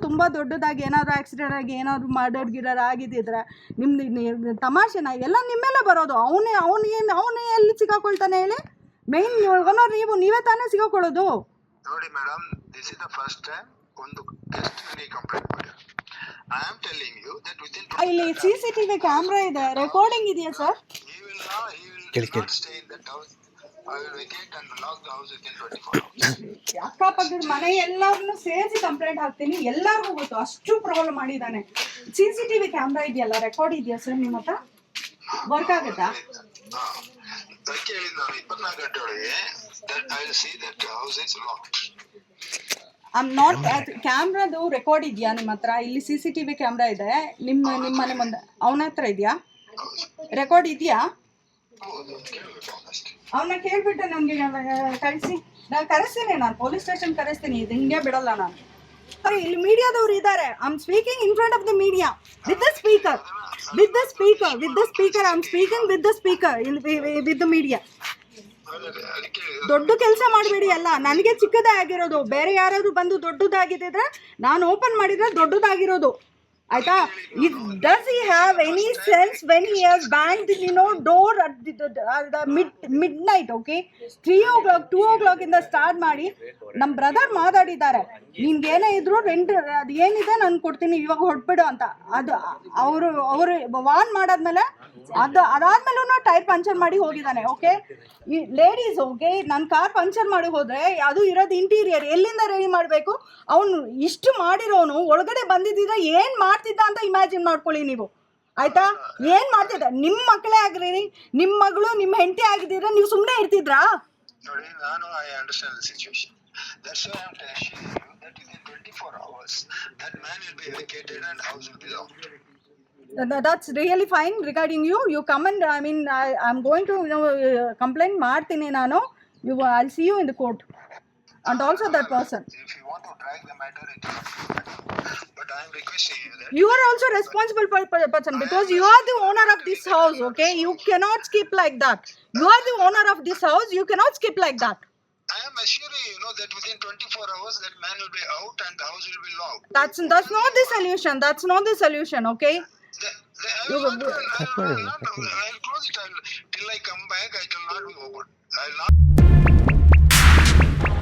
ತುಂಬ ದೊಡ್ಡದಾಗಿ ಏನಾದರೂ ಆಕ್ಸಿಡೆಂಟ್ ಆಗಿ ಏನಾದರೂ ಮಾಡೋರು ಗಿಡರ್ ಆಗಿದ್ದಿದ್ರೆ ನಿಮ್ದು ನಿ- ತಮಾಷೆನ ಎಲ್ಲ ನಿಮ್ಮೆಲ್ಲ ಬರೋದು. ಅವನೇ ಅವನೇನು ಅವನೇ ಎಲ್ಲಿ ಸಿಗಾಕೊಳ್ತಾನೆ ಹೇಳಿ? ಮೇನ್ ಓನರ್ ನೀವು ನೀವೇ ತಾನೇ ಸಿಗಾಕೊಳ್ಳೋದು ನೋಡಿ madam this is the first time ಒಂದು ಗೆಸ್ಟ್ ನನಗೆ ಕಂಪ್ಲೀಟ್ ಮಾಡಿ I am telling you that with in ಇಲ್ಲಿ C C T V camera ಇದೆ ರೆಕಾರ್ಡಿಂಗ್ ಇದೆಯಾ ಸರ್ ಕೇಳಿ ಕೇಳಿ. Stay in that house I will vacate and lock the house within 24 hours. ಅಕ್ಕಪಕ್ಕದ ಮನೆ ಎಲ್ಲಾರನ್ನು ಸೇರಿಸಿ ಕಂಪ್ಲೇಂಟ್ ಹಾಕ್ತೀನಿ. ಎಲ್ಲರಿಗೂ ಗೊತ್ತು ಅಷ್ಟು ಪ್ರಾಬ್ಲಮ್ ಮಾಡಿದಾನೆ C C T V camera ಇದೆಯಲ್ಲ ರೆಕಾರ್ಡ್ ಇದೆಯಾ ಸರ್ ನಿಮ್ಮ ಹತ್ರ? ವರ್ಕ್ ಆಗುತ್ತಾ? ನಾಟ್ ಕ್ಯಾಮ್ರಾದು ರೆಕಾರ್ಡ್ ಇದೆಯಾ ನಿಮ್ಮ ಹತ್ರ? ಇಲ್ಲಿ C C T V camera ಇದೆ. ನಿಮ್ಮ ನಿಮ್ಮ ಮನೆ ಮುಂದೆ ಅವನ ಹತ್ರ ಇದೆಯಾ? ರೆಕಾರ್ಡ್ ಇದೆಯಾ? ಅವನ್ನ ಕೇಳ್ಬಿಟ್ಟು ನನಗೆ ಕಳಿಸಿ ನಾನು ಕರೆಸ್ತೀನಿ ನಾನು ಪೊಲೀಸ್ ಸ್ಟೇಷನ್ ಕರೆಸ್ತೀನಿ ಇದು ಹಿಂಗೆ ಬಿಡಲ್ಲ ನಾನು. ಇಲ್ಲಿ ಮೀಡಿಯಾದವ್ರು ಇದ್ದಾರೆ I am speaking in front of the media with the speaker with the speaker with the speaker I am speaking with the speaker with the media ದೊಡ್ಡ ಕೆಲಸ ಮಾಡಬೇಡಿ ಅಲ್ಲ. ನನಗೆ ಚಿಕ್ಕದೇ ಆಗಿರೋದು. ಬೇರೆ ಯಾರಾದರೂ ಬಂದು ದೊಡ್ಡದಾಗಿದ್ದಿದ್ರೆ ನಾನು ಓಪನ್ ಮಾಡಿದ್ರೆ ದೊಡ್ಡದಾಗಿರೋದು. ಆಯ್ತಾ? ಇಟ್ ಡಸ್ ಈ have any sense when he has bank you know door at the mid midnight okay three o'clock two o'clock ಇಂದ ಸ್ಟಾರ್ಟ್ ಮಾಡಿ ನಮ್ಮ ಬ್ರದರ್ ಮಾತಾಡಿದ್ದಾರೆ. ನಿನ್ಗೆ ಏನೇ ಇದ್ರು ರೆಂಟ್ ಅದು ಏನಿದೆ ನಾನು ಕೊಡ್ತೀನಿ, ಇವಾಗ ಹೊಟ್ಬಿಡು ಅಂತ. ಅದು, ಅವರು ಅವರು ವಾನ್ ಮಾಡಾದ್ಮೇಲೆ ಅದು ಅದಾದ್ಮೇಲೂ ಟೈರ್ ಪಂಚರ್ ಮಾಡಿ ಹೋಗಿದ್ದಾನೆ ಓಕೆ ಈ ಲೇಡೀಸ್ ಓಕೆ ನನ್ನ ಕಾರ್ ಪಂಚರ್ ಮಾಡಿ ಹೋದ್ರೆ ಅದು ಇರೋದು ಇಂಟೀರಿಯರ್ ಎಲ್ಲಿಂದ ರೆಡಿ ಮಾಡಬೇಕು? ಅವನು ಇಷ್ಟು ಮಾಡಿರೋನು, ಒಳಗಡೆ ಬಂದಿದ್ದಿದ್ರೆ ಏನು ಮಾಡ್ತಿದ್ದ ಅಂತ ಇಮ್ಯಾಜಿನ್ ಮಾಡ್ಕೊಳ್ಳಿ ನೀವು. ಆಯ್ತಾ? ಏನು ಮಾಡ್ತಿದ್ದ? ನಿಮ್ಮ ಮಕ್ಕಳೇ ಆಗಿರಿ ನಿಮ್ಮ ಮಗಳು ನಿಮ್ಮ ಹೆಂಡತಿ ಆಗಿದ್ದೀರ ನೀವು ಸುಮ್ಮನೆ ಇರ್ತಿದ್ರಾ? ನೋಡಿ, ನಾನು I understand the situation that's why I am telling you that with in 24 hours. That man will be vacated and house will be locked. Th- that's really fine regarding you you come and i mean I, i'm going to you know uh, complain ಮಾಡ್ತೀನಿ ನಾನು you i'll see you in the court and also that person If you want to drag the matter, it is up to you. But I am requesting you that you are also responsible per- per- person because you are the owner of this house okay you cannot skip like that you are the owner of this house you cannot skip like that I am assuring you, you know, that within 24 hours that man will be out and the house will be locked. that's that's not the solution that's not the solution okay The, the, I will not, I will not, I will close it I will, till I come back. I will not be open. I will not.